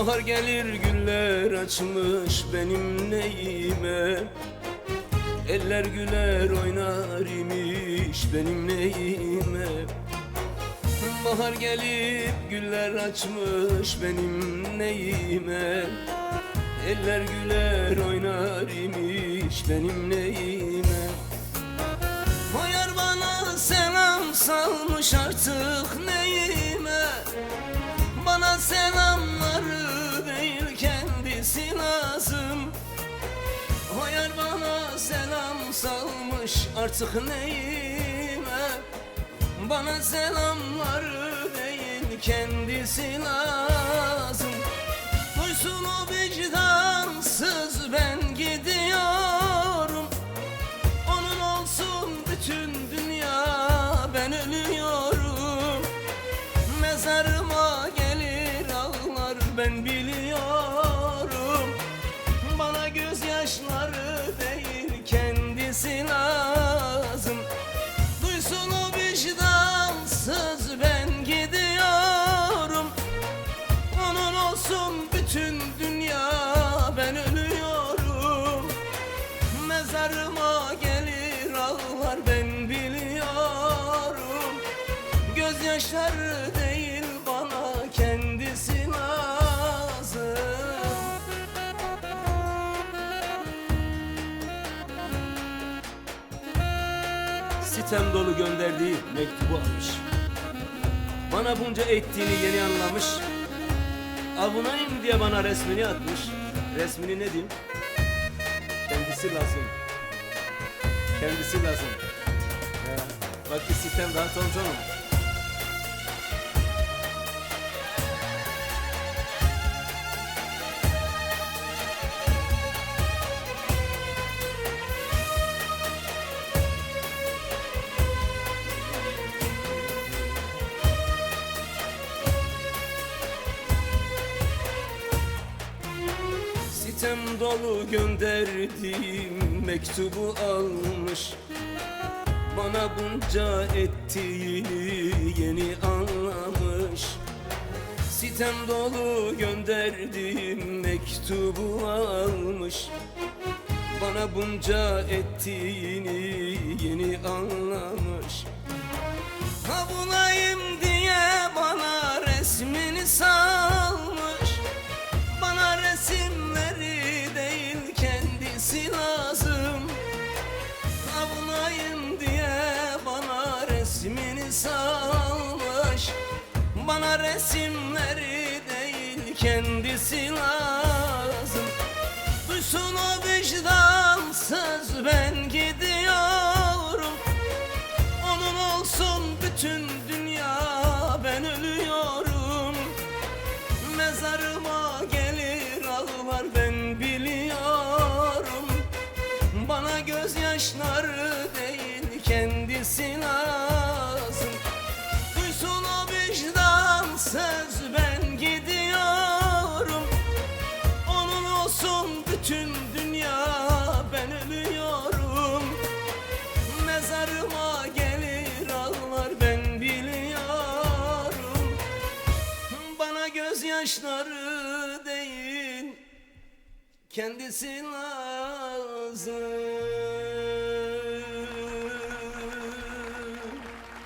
Bahar gelir güller açmış benim neyime? Eller güler oynar imiş benim neyime? Bahar gelip güller açmış benim neyime? Eller güler oynar imiş benim neyime? O yar bana selam salmış artık neyime salmış artık neyime? Bana selamları değil kendisi lazım Gözyaşları değil bana kendisi lazım Sitem dolu gönderdiği mektubu almış. Bana bunca ettiğini yeni anlamış. Avunayım diye bana resmini atmış. Resmini ne diyeyim? Kendisi lazım. Kendisi lazım. Bak bir sitem daha tanıtalım Sitem dolu gönderdiğim mektubu almış. Bana bunca ettiğini yeni anlamış. Sitem dolu gönderdiğim mektubu almış. Bana bunca ettiğini yeni anlamış. Ha bulayım diye bana Resimleri değil kendisi lazım. Duysun o vicdansız ben gidiyorum. Onun olsun bütün dünya ben ölüyorum. Mezarıma gelir ağlar ben biliyorum. Bana gözyaşları bütün dünya ben ölüyorum. Mezarıma gelir ağlar ben biliyorum. Bana gözyaşları değil kendisi lazım